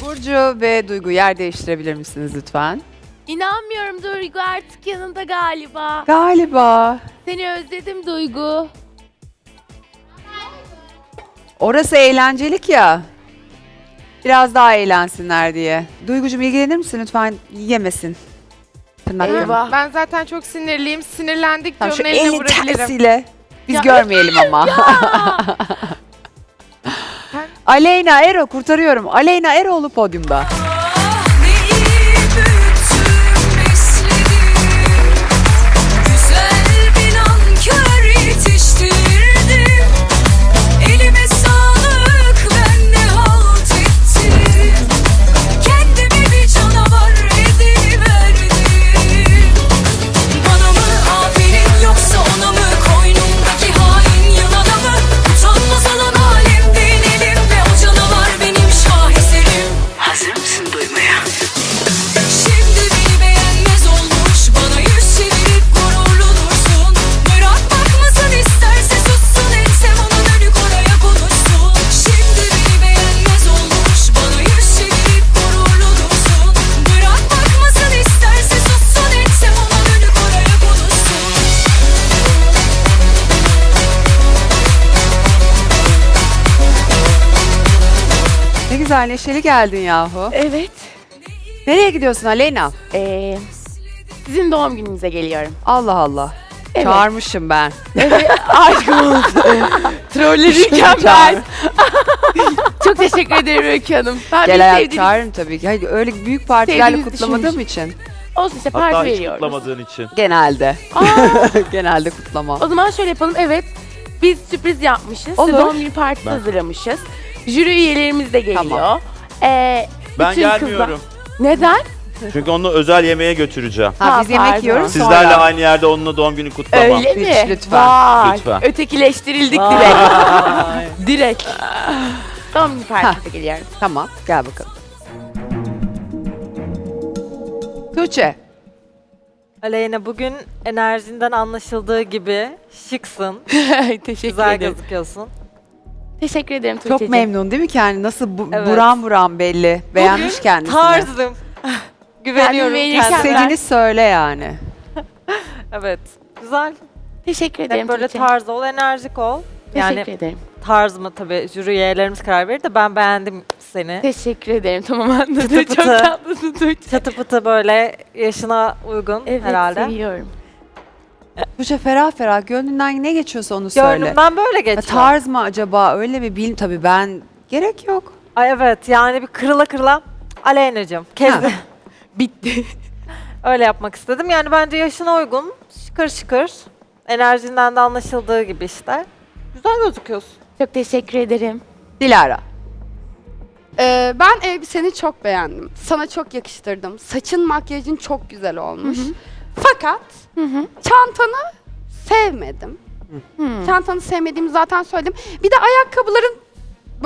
Burcu ve Duygu yer değiştirebilir misiniz lütfen? İnanmıyorum Duygu artık yanında galiba. Galiba. Seni özledim Duygu. Orası eğlencelik ya. Biraz daha eğlensinler diye. Duygucuğum ilgilenir misin lütfen? Yemesin. Tırnaklarını. Eyvah. Ben zaten çok sinirliyim. Sinirlendikçe Tamam, şu onun eline elin vurabilirim. tersiyle. Biz Ya- görmeyelim ama. Aleyna Ero kurtarıyorum. Aleyna Eroğlu podyumda. Güzel neşeli geldin yahu. Evet. Nereye gidiyorsun Aleyna? Ee, sizin doğum gününüze geliyorum. Allah Allah. Evet. Çağırmışım ben. Evet. Aşk olsun. Trolleri mükemmel. Çok teşekkür ederim Öykü Hanım. Ben Gel hayat sevdiğiniz çağırırım tabii ki. Hayır, öyle büyük partilerle Sevdiğinizi kutlamadığım için. olsun işte Hatta parti hiç veriyoruz. kutlamadığın için. Genelde. Aa, Genelde kutlama. o zaman şöyle yapalım. Evet. Biz sürpriz yapmışız. Size Olur. doğum günü partisi Ben- hazırlamışız. Jüri üyelerimiz de geliyor. Tamam. Ee, Ben bütün gelmiyorum. neden? Çünkü onu özel yemeğe götüreceğim. Ha, Ha, biz yemek pardon. yiyoruz Sizlerle sonra. aynı yerde onunla doğum günü kutlamam. Öyle Hiç, mi? lütfen. Vay. Lütfen. Ötekileştirildik direkt. direkt. Doğum günü partisine geliyorum. Tamam gel bakalım. Tuğçe. Aleyna bugün enerjinden anlaşıldığı gibi şıksın. Teşekkür Güzel ederim. gözüküyorsun. Teşekkür ederim Çok Tuğçe'cim. memnun değil mi kendi? Nasıl bu, Evet. buram buram belli. Beğenmiş kendisini. Tarzım. Güveniyorum beğenirken kendime. İstediğini söyle yani. Evet. Güzel. Teşekkür ederim Hep böyle Tuğçe. tarz ol, enerjik ol. Teşekkür Yani ederim. tarz mı tabii jüri üyelerimiz karar verir de ben beğendim seni. Teşekkür ederim. Tamam anladım. Çok pıtı. tatlısın Tuğçe. Çatı pıtı böyle yaşına uygun Evet herhalde. seviyorum. Tuğçe ferah ferah gönlünden ne geçiyorsa onu söyle. Gönlümden böyle Ya geçiyor. tarz mı acaba öyle mi bil tabii ben gerek yok. Ay evet yani bir kırıla kırıla Aleyna'cığım Ha. Bitti. öyle yapmak istedim. Yani bence yaşına uygun, şıkır şıkır. Enerjinden de anlaşıldığı gibi işte. Güzel gözüküyorsun. Çok teşekkür ederim. Dilara. Ee, ben elbiseni çok beğendim. Sana çok yakıştırdım. Saçın, makyajın çok güzel olmuş. Fakat Hı hı. çantanı sevmedim. Hmm. Çantanı sevmediğimi zaten söyledim. Bir de ayakkabıların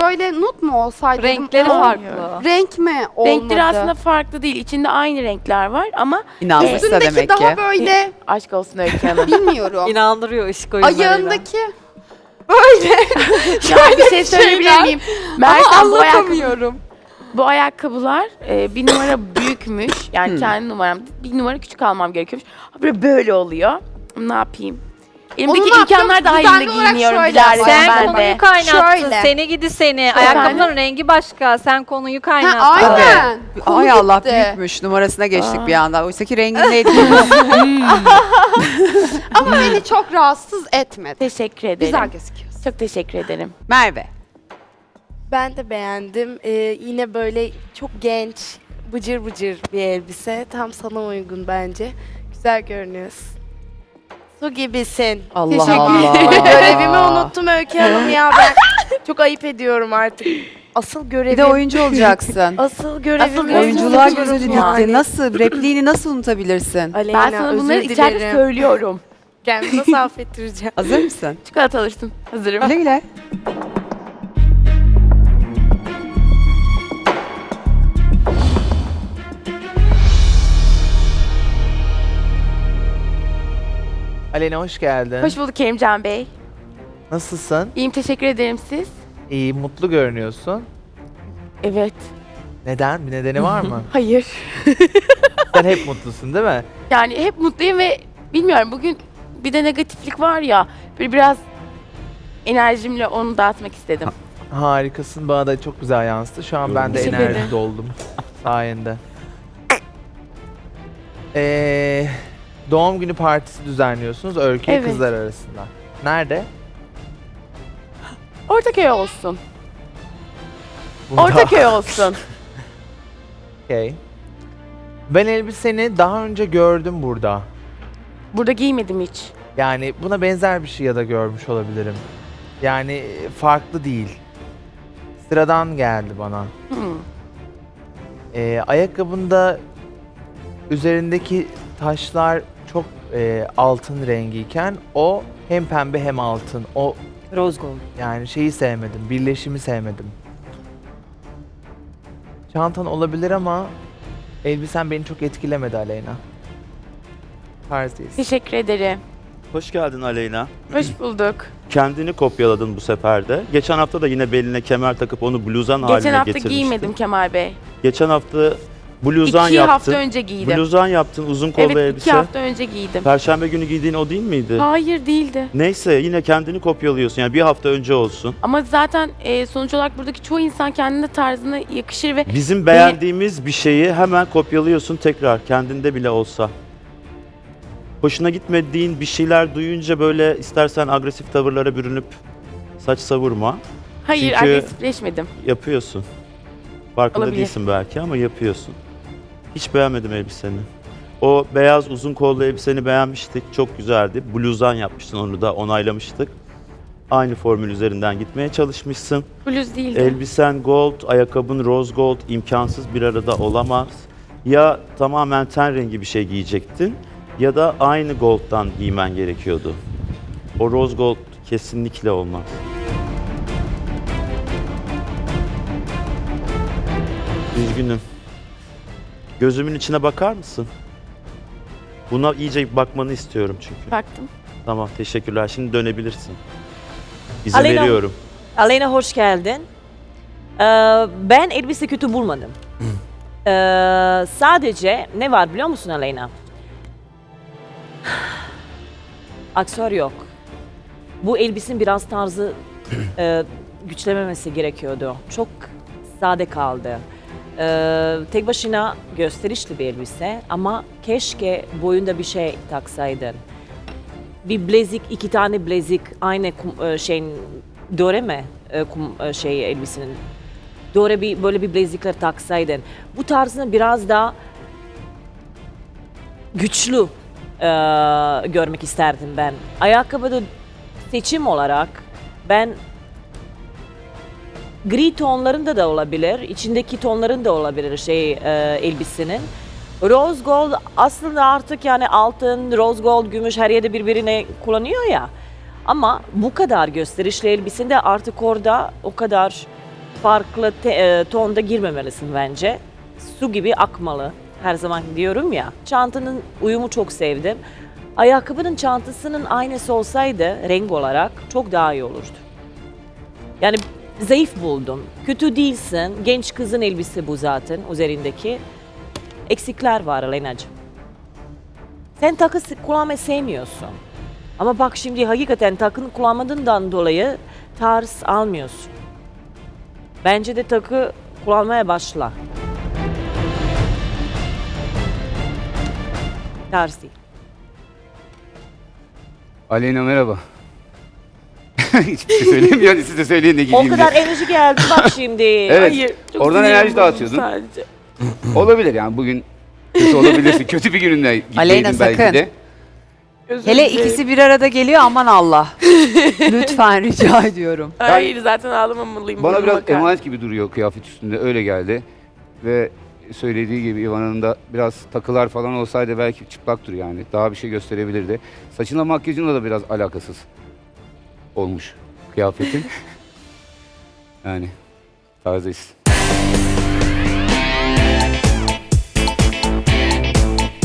böyle nut mu olsaydı? Renkleri Ama farklı. Renk mi olmadı? Renkleri aslında farklı değil. İçinde aynı renkler var ama İnanmışsa Üstündeki demek daha ki. böyle aşk olsun Öykü Hanım. bilmiyorum. İnandırıyor ışık oyunlarıyla. Ayağındaki böyle ya bir şey söyleyebilir şeyler. miyim? ama Mersem bu, ayakkabı, anlatamıyorum. Bu ayakkabılar e, bir numara büyükmüş. Yani Hmm. kendi numaram. Bir numara küçük almam gerekiyormuş. Böyle böyle oluyor. Ne yapayım? Elimdeki Onu ne imkanlar yapacağım? dahilinde Düzenli olarak giyiniyorum şöyle Dilara'cığım ben Sen de. konuyu kaynattın. Şöyle. Seni gidi seni. Ayakkabıların rengi başka. Sen konuyu Ha, kaynattın. aynen. Konu Ay Allah gitti. büyükmüş numarasına geçtik Aa. bir anda. Oysa ki rengin neydi? Ama beni çok rahatsız etmedi. Teşekkür ederim. Güzel gözüküyorsun. Çok teşekkür ederim. Merve. Ben de beğendim. Ee, yine böyle çok genç, bıcır bıcır bir elbise. Tam sana uygun bence. Güzel görünüyorsun. Su gibisin. Allah Teşekkür Allah. ederim. Görevimi unuttum Öykü Hanım ya ben. çok ayıp ediyorum artık. Asıl görevim. Bir de oyuncu olacaksın. Asıl görevimi Asıl görevim Oyunculuğa unuttum gözü dikti. yani. Nasıl? Repliğini nasıl unutabilirsin? Aleyna, ben sana bunları özür içeride dilerim. söylüyorum. Kendimi nasıl affettireceğim? Hazır mısın? Çikolata alırsın. Hazırım. Güle güle. Alena hoş geldin. Hoş bulduk Kerimcan Bey. Nasılsın? İyiyim teşekkür ederim siz. İyi, mutlu görünüyorsun. Evet. Neden? Bir nedeni var mı? Hayır. Sen hep mutlusun değil mi? Yani hep mutluyum ve bilmiyorum bugün bir de negatiflik var ya. Böyle biraz enerjimle onu dağıtmak istedim. Harikasın. Bana da çok güzel yansıdı. Şu an ben de Teşekkür enerji ederim. doldum. Sayende. Ee, doğum günü partisi düzenliyorsunuz Öykü Evet. kızlar arasında. Nerede? Ortaköy olsun. Burada. Ortaköy olsun. Okey. Ben elbiseni daha önce gördüm burada. Burada giymedim hiç. Yani buna benzer bir şey ya da görmüş olabilirim. Yani e, farklı değil. Sıradan geldi bana. Hmm. Ee, ayakkabında üzerindeki taşlar çok e, altın rengiyken o hem pembe hem altın. O Rose gold. yani şeyi sevmedim. Birleşimi sevmedim. Çantan olabilir ama elbisen beni çok etkilemedi Aleyna. Tarz. Teşekkür ederim. Hoş geldin Aleyna. Hoş bulduk. Kendini kopyaladın bu sefer de. Geçen hafta da yine beline kemer takıp onu bluzan haline Geçen hafta getirmiştin. giymedim Kemal Bey. Geçen hafta bluzan iki yaptın. hafta önce giydim. Bluzan yaptın, uzun kollu evet elbise. iki hafta önce giydim. Perşembe günü giydiğin o değil miydi? Hayır değildi. Neyse yine kendini kopyalıyorsun. Yani bir hafta önce olsun. Ama zaten e, sonuç olarak buradaki çoğu insan kendine tarzına yakışır ve Bizim beğendiğimiz bir şeyi hemen kopyalıyorsun tekrar kendinde bile olsa. Hoşuna gitmediğin bir şeyler duyunca böyle istersen agresif tavırlara bürünüp saç savurma. hayır Çünkü- agresifleşmedim. Yapıyorsun. Farkında Olabilir. değilsin belki ama yapıyorsun. Hiç beğenmedim elbiseni. O beyaz uzun kollu elbiseni beğenmiştik. Çok güzeldi. Bluzan yapmıştın onu da onaylamıştık. Aynı formül üzerinden gitmeye çalışmışsın. Bluz değildi. Elbisen gold, ayakkabın rose gold imkansız bir arada olamaz. Ya tamamen ten rengi bir şey giyecektin ya da aynı gold'dan giymen gerekiyordu. O rose gold kesinlikle olmaz. Üzgünüm. Gözümün içine bakar mısın? Buna iyice bakmanı istiyorum çünkü. Baktım. Tamam, teşekkürler. Şimdi dönebilirsin. İzin Aleyna- veriyorum. Aleyna hoş geldin. Ee, ben elbise kötü bulmadım. Ee, sadece ne var biliyor musun Aleyna? Aksör yok. Bu elbisin biraz tarzı e, güçlememesi gerekiyordu. Çok sade kaldı. Ee, tek başına gösterişli bir elbise ama keşke boyunda bir şey taksaydın. Bir blazik, iki tane blazik aynı e, şeyin döre mi e, kum, e, şey elbisenin? Döre bir böyle bir blazikler taksaydın. Bu tarzını biraz daha güçlü e, görmek isterdim ben. Ayakkabıda seçim olarak ben gri tonlarında da olabilir, içindeki tonların da olabilir şey e, elbisenin. Rose gold aslında artık yani altın, rose gold, gümüş her yerde birbirine kullanıyor ya. Ama bu kadar gösterişli elbisinde artık orada o kadar farklı te- e, tonda girmemelisin bence. Su gibi akmalı. Her zaman diyorum ya. Çantanın uyumu çok sevdim. Ayakkabının çantasının aynısı olsaydı renk olarak çok daha iyi olurdu. Yani zayıf buldum. Kötü değilsin. Genç kızın elbise bu zaten üzerindeki. Eksikler var Alena'cığım. Sen takı kullanmayı sevmiyorsun. Ama bak şimdi hakikaten takın kullanmadığından dolayı tarz almıyorsun. Bence de takı kullanmaya başla. Tarz değil. Aleyna merhaba. Hiçbir şey söylemiyor. Siz de söyleyin de O gideyim kadar diye. enerji geldi bak şimdi. Evet. Hayır. çok Oradan sinirim enerji bozuldu dağıtıyordun. Sadece. Olabilir yani bugün kötü olabilirsin. kötü bir gününde gitmeydin Aleyna, belki sakın. de. Özür Hele dilerim. ikisi bir arada geliyor aman Allah. Lütfen rica ediyorum. Hayır zaten ağlamamalıyım. Bana biraz bakar. emanet gibi duruyor kıyafet üstünde öyle geldi. Ve söylediği gibi İvan'ın da biraz takılar falan olsaydı belki çıplak duruyor yani. Daha bir şey gösterebilirdi. Saçınla makyajınla da biraz alakasız olmuş kıyafetin. yani tarzdayız.